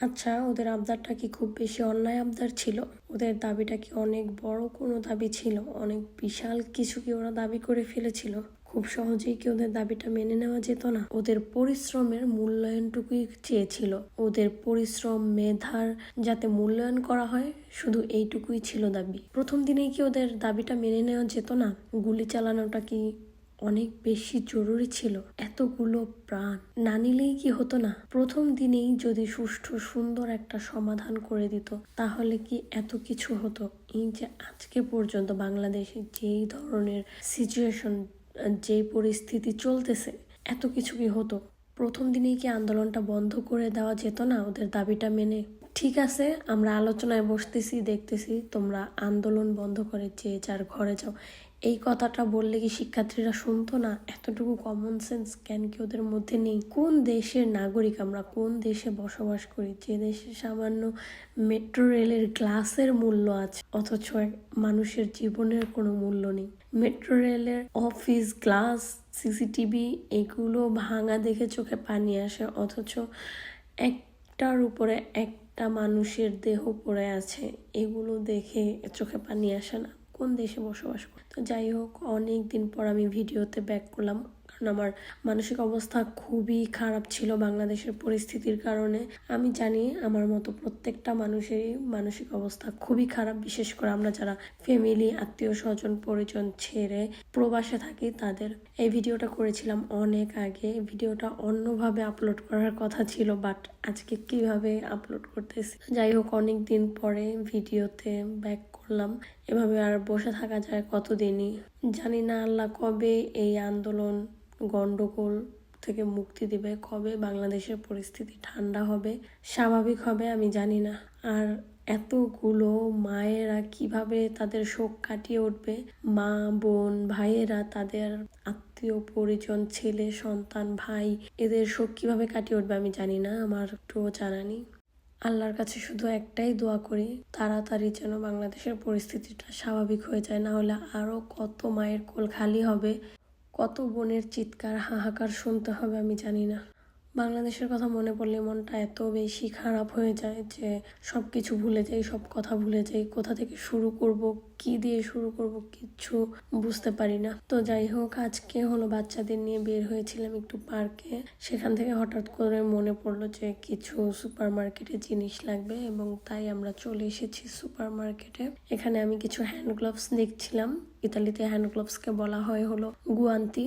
আচ্ছা ওদের আবদারটা কি খুব বেশি অন্যায় আবদার ছিল? ওদের দাবিটা কি অনেক বড় কোনো দাবি ছিল? অনেক বিশাল কিছু কি ওরা দাবি করে ফেলেছিল? খুব সহজেই কি ওদের দাবিটা মেনে নেওয়া যেত না? ওদের পরিশ্রমের মূল্যায়নটুকুই চেয়েছিল। ওদের পরিশ্রম, মেধার যাতে মূল্যায়ন করা হয়, শুধু এইটুকুই ছিল দাবি। প্রথম দিনেই কি ওদের দাবিটা মেনে নেওয়া যেত না? গুলি চালানোটা কি অনেক বেশি জরুরি ছিল। এতগুলো প্রাণ না নিলেই কি হতো না? প্রথম দিনেই যদি সুষ্ঠু, সুন্দর একটা সমাধান করে দিত, তাহলে কি এত কিছু হতো? এই যে আজকে পর্যন্ত বাংলাদেশে যেই ধরনের সিচুয়েশন যেই পরিস্থিতি চলতেছে, এত কিছু কি হতো? প্রথম দিনেই কি আন্দোলনটা বন্ধ করে দেওয়া যেত না? ওদের দাবিটা মেনে? ঠিক আছে, আমরা আলোচনায় বসতেছি, দেখতেছি তোমরা আন্দোলন বন্ধ করে যে যার ঘরে যাও। এই কথাটা বললে কি শিক্ষার্থীরা শুনতো না? এতটুকু কমন সেন্স জ্ঞান কি ওদের মধ্যে নেই? কোন দেশের নাগরিক আমরা কোন দেশে বসবাস করি? যে দেশে সামান্য মেট্রো রেলের গ্লাসের মূল্য আছে, অথচ মানুষের জীবনের কোনো মূল্য নেই। মেট্রো রেলের অফিস গ্লাস সিসিটিভি এগুলো ভাঙা দেখে চোখে পানি আসে, অথচ একটার উপরে একটা মানুষের দেহ পড়ে আছে, এগুলো দেখে চোখে পানি আসে না। কোন দেশে বসবাস করি তো যাই হোক অনেক দিন পর আমি ভিডিওতে ব্যাক করলাম। কারণ আমার মানসিক অবস্থা খুবই খারাপ ছিল বাংলাদেশের পরিস্থিতির কারণে। আমি জানি আমার মতো প্রত্যেকটা মানুষেরই মানসিক অবস্থা খুবই খারাপ। বিশেষ করে আমরা যারা ফ্যামিলি আত্মীয় স্বজন, পরিজন ছেড়ে প্রবাসে থাকি, তাদের এই ভিডিওটা করেছিলাম অনেক আগে। ভিডিওটা অন্যভাবে আপলোড করার কথা ছিল বাট আজকে কীভাবে আপলোড করতেছি? যাই হোক অনেক দিন পরে ভিডিওতে ব্যাক করলাম। এভাবে আর বসে থাকা যায় কতদিনই? জানি না আল্লাহ কবে এই আন্দোলন গন্ডগোল থেকে মুক্তি দিবে, কবে বাংলাদেশের পরিস্থিতি ঠান্ডা হবে, স্বাভাবিক হবে, আমি জানি না। আর এতগুলো মায়েরা কীভাবে তাদের শোক কাটিয়ে উঠবে? মা, বোন, ভাইয়েরা, তাদের আত্মীয়, পরিজন, ছেলে, সন্তান, ভাই, এদের শোক কীভাবে কাটিয়ে উঠবে আমি জানি না, আমার একটুও জানা নেই। আল্লাহর কাছে শুধু একটাই দোয়া করি, তাড়াতাড়ি যেন বাংলাদেশের পরিস্থিতিটা স্বাভাবিক হয়ে যায়, না হলে আরও কত মায়ের কোল খালি হবে, কত বোনের চিৎকার, হাহাকার শুনতে হবে আমি জানি না। বাংলাদেশের কথা মনে পড়লে মনটা এত বেশি খারাপ হয়ে যায় যে সব কিছু ভুলে যাই, সব কথা ভুলে যাই, কোথা থেকে শুরু করব, কি দিয়ে শুরু করব কিচ্ছু বুঝতে পারি না। তো যাই হোক, আজকে হলো বাচ্চাদের নিয়ে বের হয়েছিলাম একটু পার্কে। সেখান থেকে হঠাৎ করে মনে পড়ল যে কিছু সুপার মার্কেটে জিনিস লাগবে এবং তাই আমরা চলে এসেছি সুপার মার্কেটে এখানে আমি কিছু হ্যান্ড গ্লোভস দেখছিলাম। ইতালিতে হ্যান্ড গ্লোভসকে বলা হয় হলো গুয়ান্তি।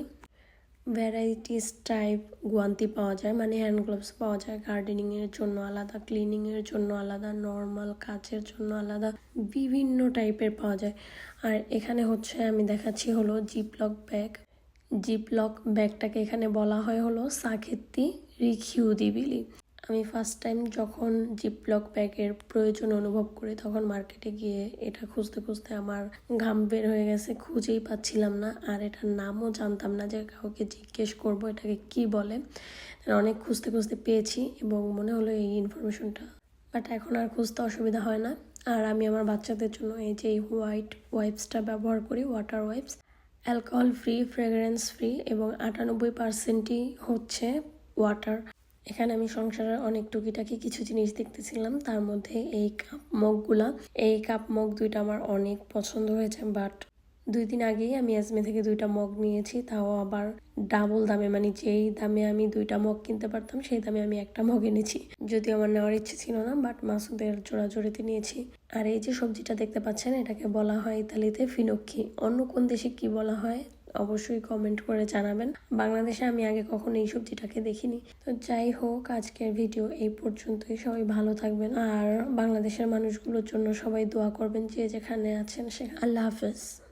ভ্যারাইটিস টাইপ গুয়ান্তি পাওয়া যায় মানে হ্যান্ড গ্লোভস পাওয়া যায় গার্ডেনিংয়ের জন্য আলাদা ক্লিনিংয়ের জন্য আলাদা নর্মাল কাজের জন্য আলাদা, বিভিন্ন টাইপের পাওয়া যায়। আর এখানে হচ্ছে আমি দেখাচ্ছি হলো জিপলক ব্যাগ জিপলক ব্যাগটাকে এখানে বলা হয় হলো সাখেত্তি রিখিউদিবিলি আমি ফার্স্ট টাইম যখন জিপলক ব্যাগের প্রয়োজন অনুভব করি, তখন মার্কেটে গিয়ে এটা খুঁজতে খুঁজতে আমার ঘাম বের হয়ে গেছে, খুঁজেই পাচ্ছিলাম না। আর এটার নামও জানতাম না যে কাউকে জিজ্ঞেস করব এটাকে কি বলে। অনেক খুঁজতে খুঁজতে পেয়েছি এবং মনে হলো এই ইনফরমেশনটা বাট এখন আর খুঁজতে অসুবিধা হয় না। আর আমি আমার বাচ্চাদের জন্য এই যে হোয়াইট ওয়াইপসটা ব্যবহার করি water wipes alcohol free fragrance free এবং আটানব্বই পার্সেন্টই হচ্ছে ওয়াটার এখানে আমি সংসারের অনেক টুকিটাকি কিছু জিনিস দেখতেছিলাম। তার মধ্যে এই কাপ মগগুলা, এই কাপ মগ দুইটা আমার অনেক পছন্দ হয়েছে বাট দুই দিন আগেই আমি আজমে থেকে দুইটা মগ নিয়েছি, তাও আবার ডাবল দামে মানে যেই দামে আমি দুইটা মগ কিনতে পারতাম, সেই দামে আমি একটা মগ এনেছি। যদিও আমার নেওয়ার ইচ্ছে ছিল না বাট মাসুদের জোড়াজোড়িতে নিয়েছি। আর এই যে সবজিটা দেখতে পাচ্ছেন, এটাকে বলা হয় ইতালিতে ফিনক্ষি অন্য কোন দেশে কি বলা হয়? অবশ্যই কমেন্ট করে জানাবেন। বাংলাদেশে আমি আগে কখনো এই সবজিটাকে দেখিনি। তো যাই হোক, আজকের ভিডিও এই পর্যন্তই। সবাই ভালো থাকবেন। আর বাংলাদেশের মানুষগুলোর জন্য সবাই দোয়া করবেন যে যেখানে আছেন সে আল্লাহ হাফেজ।